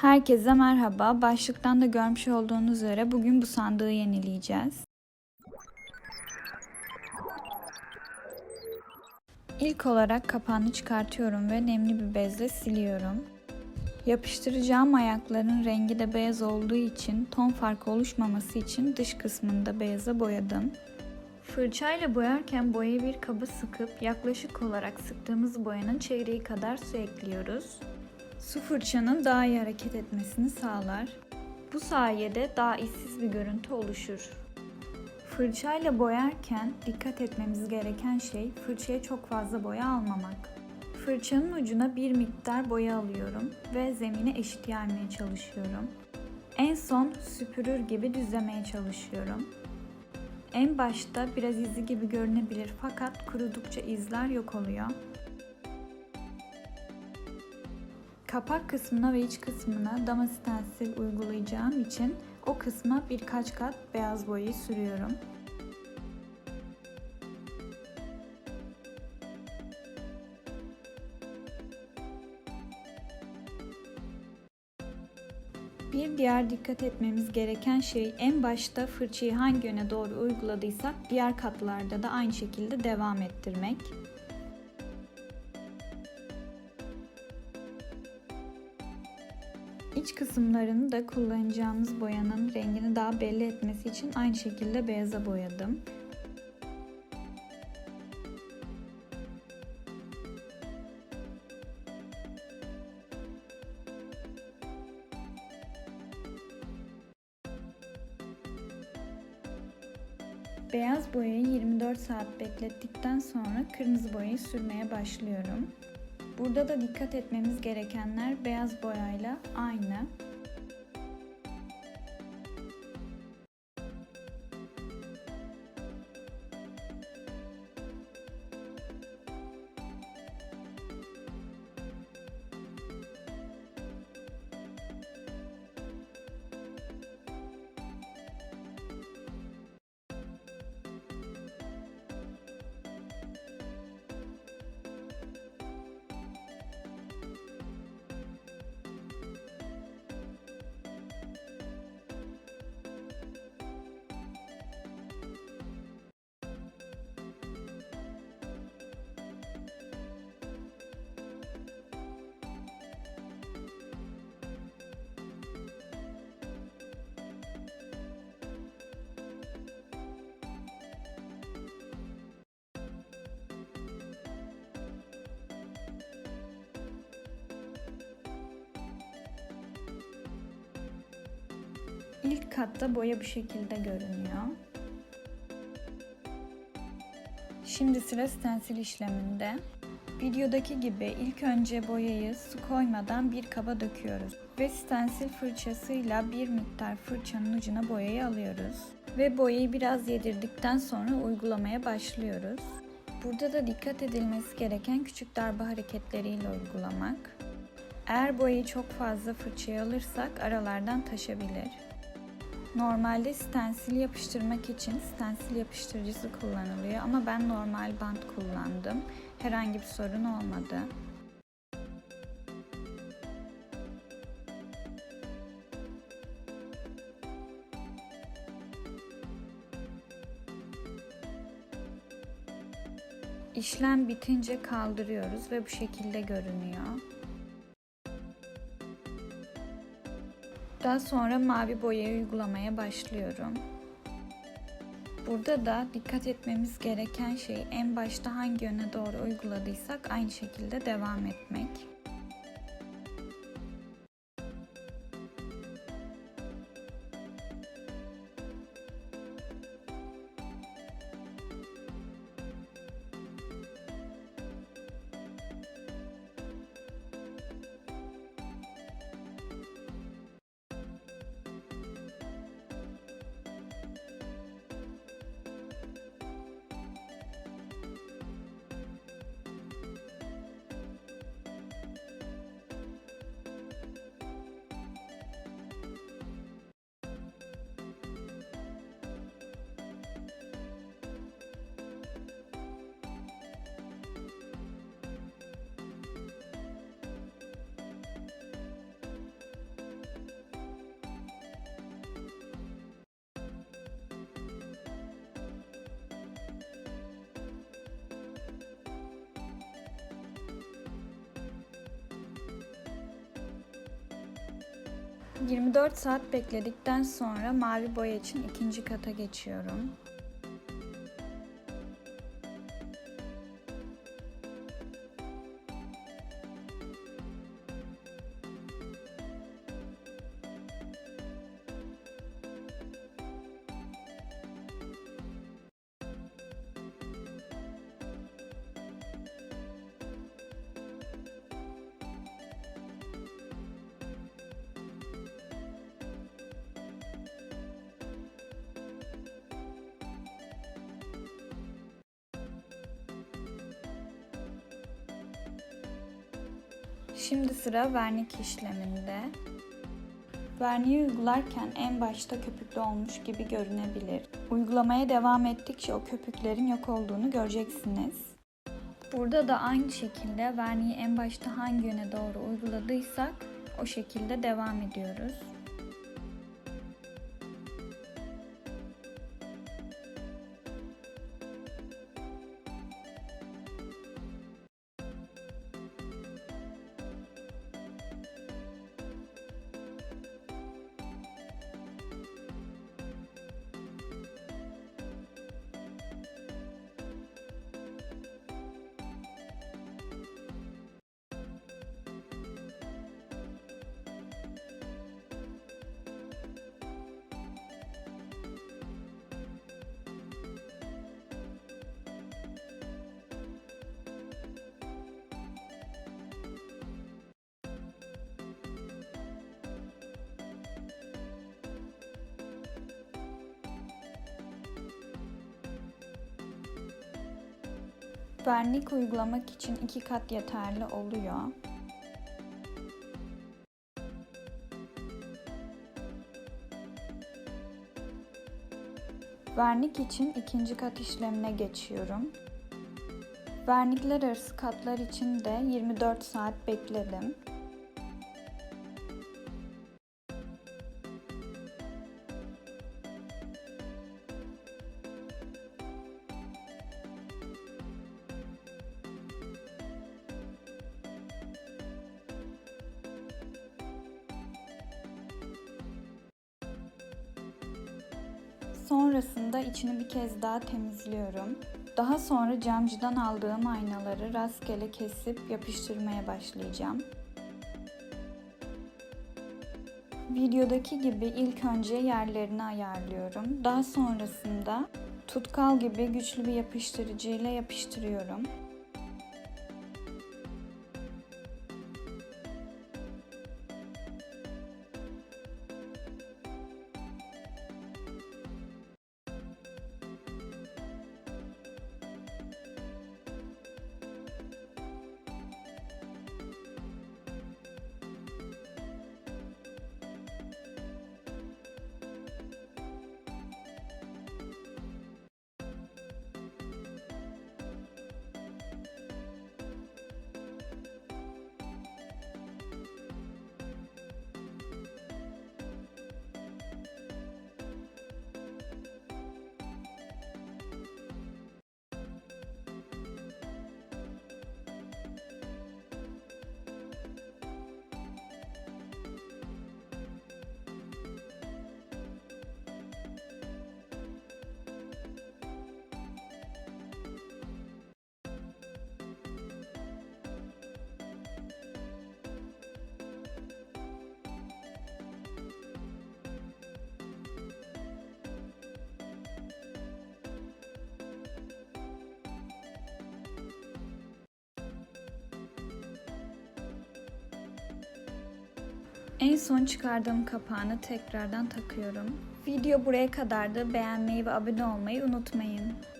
Herkese merhaba. Başlıktan da görmüş olduğunuz üzere bugün bu sandığı yenileyeceğiz. İlk olarak kapağını çıkartıyorum ve nemli bir bezle siliyorum. Yapıştıracağım ayakların rengi de beyaz olduğu için ton farkı oluşmaması için dış kısmını da beyaza boyadım. Fırçayla boyarken boyayı bir kaba sıkıp yaklaşık olarak sıktığımız boyanın çeyreği kadar su ekliyoruz. Su fırçanın daha iyi hareket etmesini sağlar. Bu sayede daha işsiz bir görüntü oluşur. Fırçayla boyarken dikkat etmemiz gereken şey fırçaya çok fazla boya almamak. Fırçanın ucuna bir miktar boya alıyorum ve zemine eşit yaymaya çalışıyorum. En son süpürür gibi düzlemeye çalışıyorum. En başta biraz izi gibi görünebilir fakat kurudukça izler yok oluyor. Kapak kısmına ve iç kısmına dama stensil uygulayacağım için o kısma birkaç kat beyaz boyayı sürüyorum. Bir diğer dikkat etmemiz gereken şey en başta fırçayı hangi yöne doğru uyguladıysak diğer katlarda da aynı şekilde devam ettirmek. İç kısımlarını da kullanacağımız boyanın rengini daha belli etmesi için aynı şekilde beyaza boyadım. Beyaz boyayı 24 saat beklettikten sonra kırmızı boyayı sürmeye başlıyorum. Burada da dikkat etmemiz gerekenler beyaz boyayla aynı. İlk katta boya bu şekilde görünüyor. Şimdi sıra stensil işleminde. Videodaki gibi ilk önce boyayı su koymadan bir kaba döküyoruz ve stensil fırçasıyla bir miktar fırçanın ucuna boyayı alıyoruz ve boyayı biraz yedirdikten sonra uygulamaya başlıyoruz. Burada da dikkat edilmesi gereken küçük darbe hareketleriyle uygulamak. Eğer boyayı çok fazla fırçaya alırsak aralardan taşabilir. Normalde stensil yapıştırmak için stensil yapıştırıcısı kullanılıyor ama ben normal bant kullandım. Herhangi bir sorun olmadı. İşlem bitince kaldırıyoruz ve bu şekilde görünüyor. Daha sonra mavi boyayı uygulamaya başlıyorum. Burada da dikkat etmemiz gereken şey en başta hangi yöne doğru uyguladıysak aynı şekilde devam etmek. 24 saat bekledikten sonra mavi boya için ikinci kata geçiyorum. Şimdi sıra vernik işleminde. Verniği uygularken en başta köpüklü olmuş gibi görünebilir. Uygulamaya devam ettikçe o köpüklerin yok olduğunu göreceksiniz. Burada da aynı şekilde verniği en başta hangi yöne doğru uyguladıysak o şekilde devam ediyoruz. Vernik uygulamak için iki kat yeterli oluyor. Vernik için ikinci kat işlemine geçiyorum. Vernikler arası katlar için de 24 saat bekledim. Sonrasında içini bir kez daha temizliyorum. Daha sonra camcıdan aldığım aynaları rastgele kesip yapıştırmaya başlayacağım. Videodaki gibi ilk önce yerlerini ayarlıyorum. Daha sonrasında tutkal gibi güçlü bir yapıştırıcı ile yapıştırıyorum. En son çıkardığım kapağını tekrardan takıyorum. Video buraya kadardı. Beğenmeyi ve abone olmayı unutmayın.